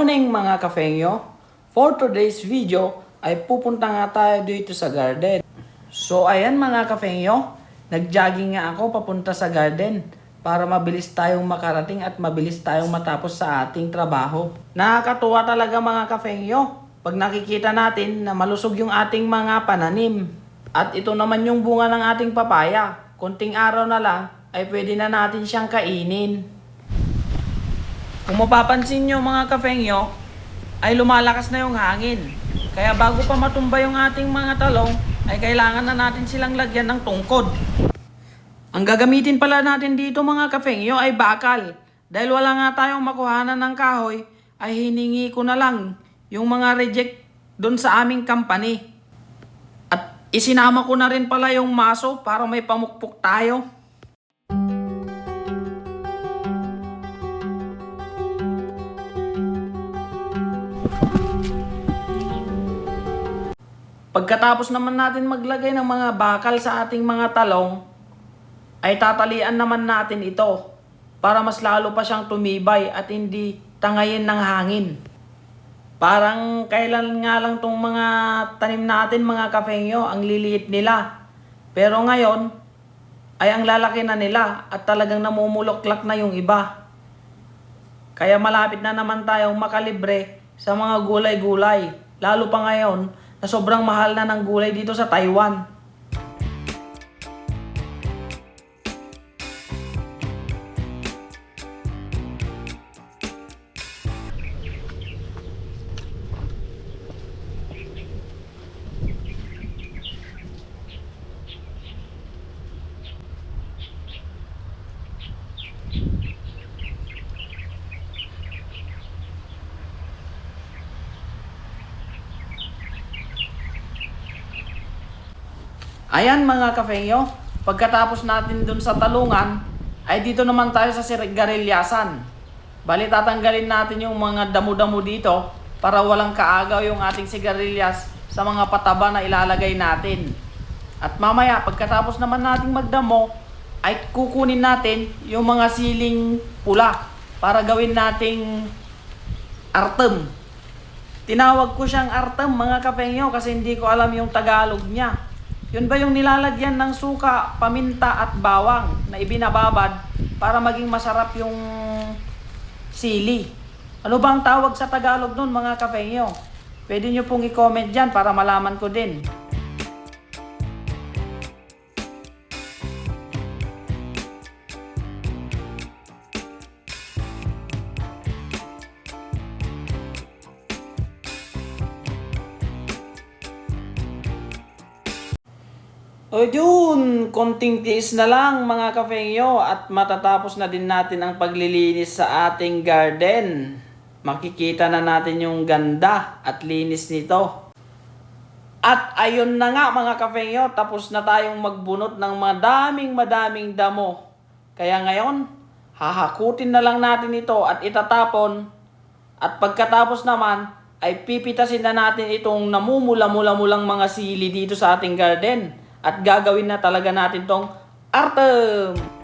Morning mga kafengyo! For today's video ay pupunta nga tayo dito sa garden. So ayan mga kafengyo, nag-jogging nga ako papunta sa garden para mabilis tayong makarating at mabilis tayong matapos sa ating trabaho. Nakakatuwa talaga mga kafengyo pag nakikita natin na malusog yung ating mga pananim. At ito naman yung bunga ng ating papaya. Kunting araw na lang ay pwede na natin siyang kainin. Kung mapapansin nyo mga kafengyo, ay lumalakas na yung hangin. Kaya bago pa matumba yung ating mga talong, ay kailangan na natin silang lagyan ng tungkod. Ang gagamitin pala natin dito mga kafengyo ay bakal. Dahil wala nga tayong makuhanan ng kahoy, ay hiningi ko na lang yung mga reject doon sa aming company. At isinama ko na rin pala yung maso para may pamukpok tayo. Pagkatapos naman natin maglagay ng mga bakal sa ating mga talong, ay tatalian naman natin ito para mas lalo pa siyang tumibay at hindi tangayin ng hangin. Parang kailan nga lang tong mga tanim natin mga kafengyo, ang liliit nila. Pero ngayon, ay ang lalaki na nila at talagang namumulaklak na yung iba. Kaya malapit na naman tayong makalibre sa mga gulay-gulay. Lalo pa ngayon na sobrang mahal na ng gulay dito sa Taiwan. Ayan mga kafengyo, pagkatapos natin dun sa talungan, ay dito naman tayo sa sirigarilyasan. Bali tatanggalin natin yung mga damo-damo dito para walang kaagaw yung ating sigarilyas sa mga pataba na ilalagay natin. At mamaya pagkatapos naman nating magdamo, ay kukunin natin yung mga siling pula para gawin nating artem. Tinawag ko siyang artem mga kapengyo kasi hindi ko alam yung Tagalog niya. Yun ba yung nilalagyan ng suka, paminta at bawang na ibinababad para maging masarap yung sili? Ano ba ang tawag sa Tagalog nun mga kapengyo? Pwede nyo pong i-comment dyan para malaman ko din. O yun, konting tiis na lang mga kafengyo at matatapos na din natin ang paglilinis sa ating garden. Makikita na natin yung ganda at linis nito. At ayun na nga mga kafengyo, tapos na tayong magbunot ng madaming madaming damo. Kaya ngayon, hahakutin na lang natin ito at itatapon. At pagkatapos naman, ay pipitasin na natin itong namumula-mula-mulang mga sili dito sa ating garden. At gagawin na talaga natin tong artem.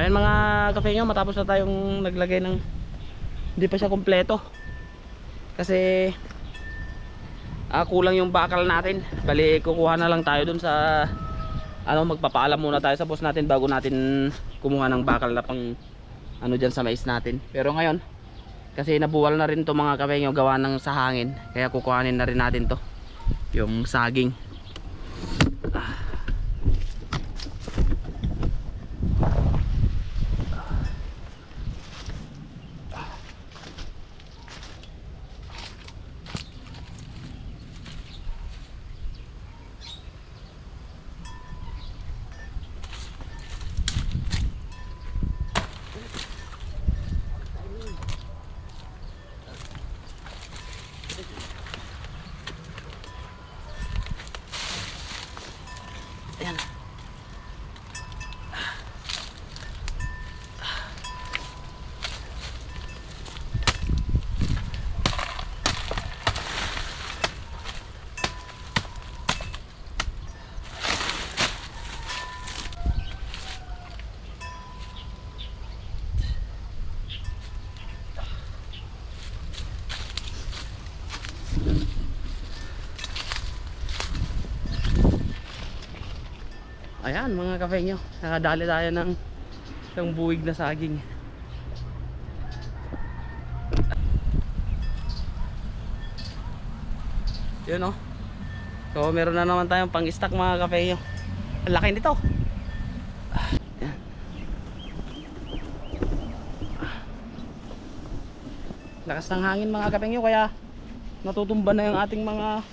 Ayan mga kafe nyo, matapos na tayong naglagay ng hindi pa siya kompleto. Kasi ah, kulang yung bakal natin. Bali kukuha na lang tayo dun sa ano magpapaalam muna tayo sa boss natin bago natin kumuha ng bakal na pang ano dyan sa mais natin. Pero ngayon kasi nabuwal na rin to mga kafe nyo gawa ng sa hangin. Kaya kukuhanin na rin natin to. Yung saging. Ayan. Ayan mga kafe nyo. Nakadali tayo ng isang buwig na saging. Yun oh. So meron na naman tayong pang stock mga kafe nyo. Ang laki nito. Lakas ng hangin mga kape nyo kaya natutumba na yung ating mga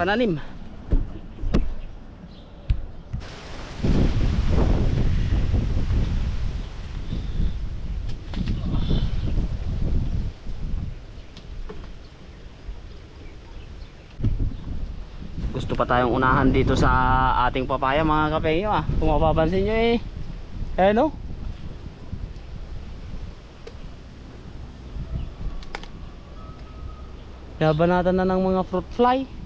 pananim. Pa tayong unahan dito sa ating papaya mga kapeyo ah kung mapapansin nyo eh. Eh no Labanatan na ng mga fruit fly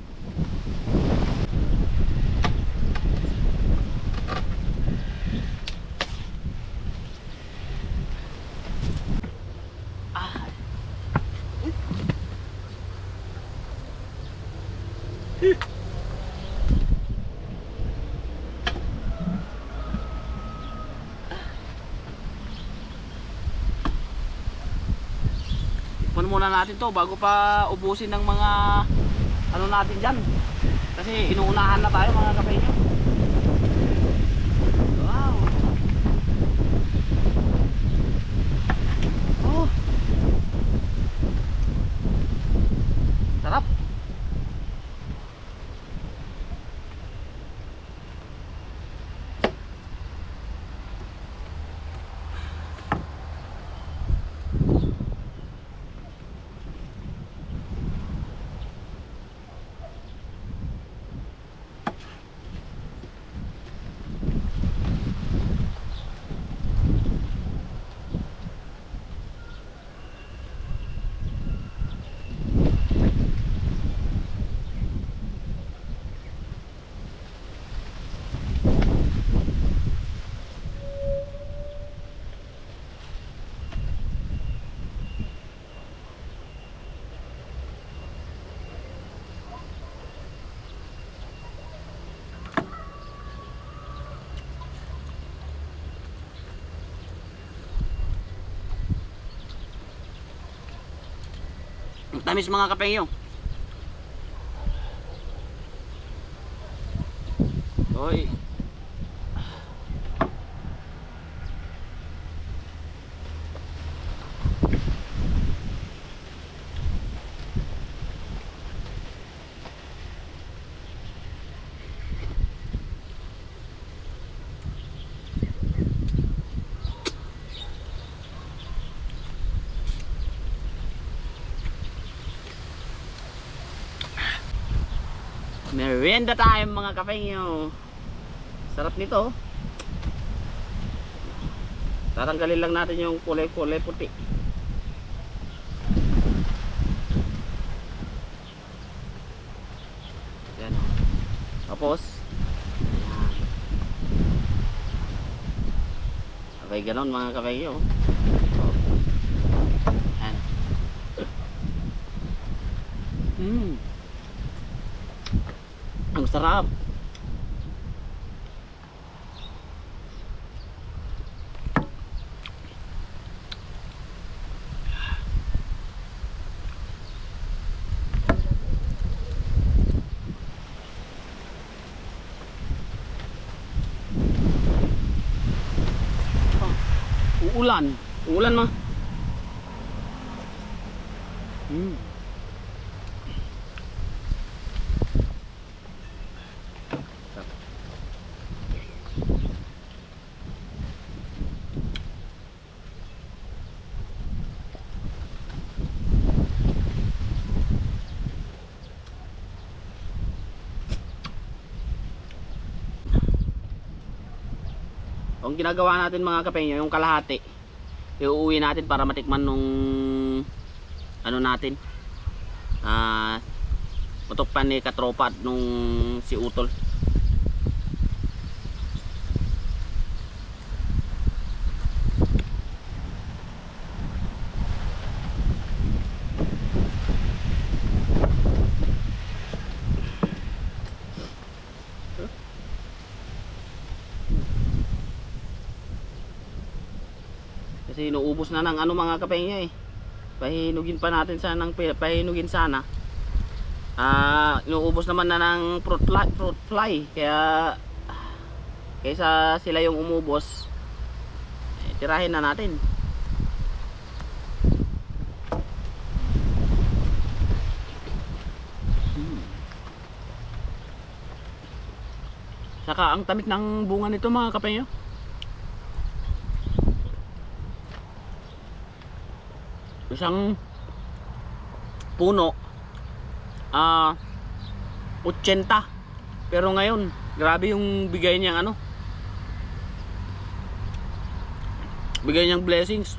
Muna natin to bago pa ubusin ng mga ano natin dyan. Kasi inuunahan na tayo mga kapenyo. Wow. Oh. Sarap. Ang Tamis mga kapengyo. Merienda time mga kapengyo. Sarap nito. Tatanggalin lang natin yung kulay-kulay puti. Yan. Tapos, yan. Sabay ganon mga kapengyo. Oh. Yan. Mm. Ang sarap. Uulan. Uulan ma. Hmm. Ang ginagawa natin mga kapengyo, yung kalahati, iuwi natin para matikman nung ano natin. Ah, matukpan ni katropa at nung si Utol. Kasi inuubos na ng ano mga kapengyo eh. Pahinugin pa natin sana ng pahinugin sana. Ah, inuubos naman na ng fruit fly, fruit fly. Kaya kaysa sila yung umubos, eh, tirahin na natin. Saka ang tamit ng bunga nito mga kapengyo. Isang puno ah 80 pero ngayon grabe yung bigay niyang ano bigay niyang blessings.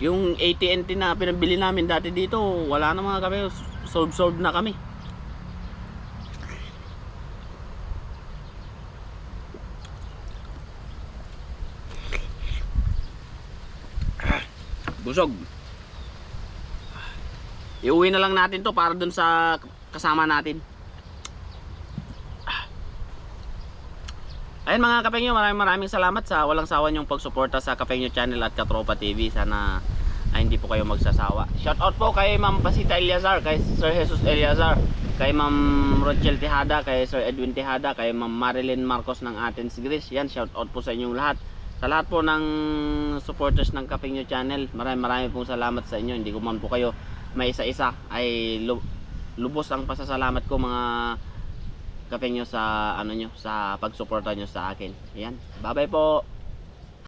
Yung AT&T na pinabili namin dati dito wala na mga kami solve solve na kami. Busog iuwi na lang natin to para dun sa kasama natin. Ayun mga kapengyo maraming maraming salamat sa walang sawa niyong pagsuporta sa Kapengyo Channel at Katropa TV sana ay hindi po kayo magsasawa. Shout out po kay Ma'am Pasita Eliazar kay Sir Jesus Eliazar kay Ma'am Rochelle Tejada kay Sir Edwin Tejada kay Ma'am Marilyn Marcos ng Athens Greece. Yan shout out po sa inyong lahat. Sa lahat po ng supporters ng Kapingyo Channel maraming maraming pong salamat sa inyo. Hindi ko man po kayo may isa-isa. Ay lu- lubos ang pasasalamat ko mga Kapingyo sa ano nyo sa pagsuporta nyo sa akin. Yan bye bye po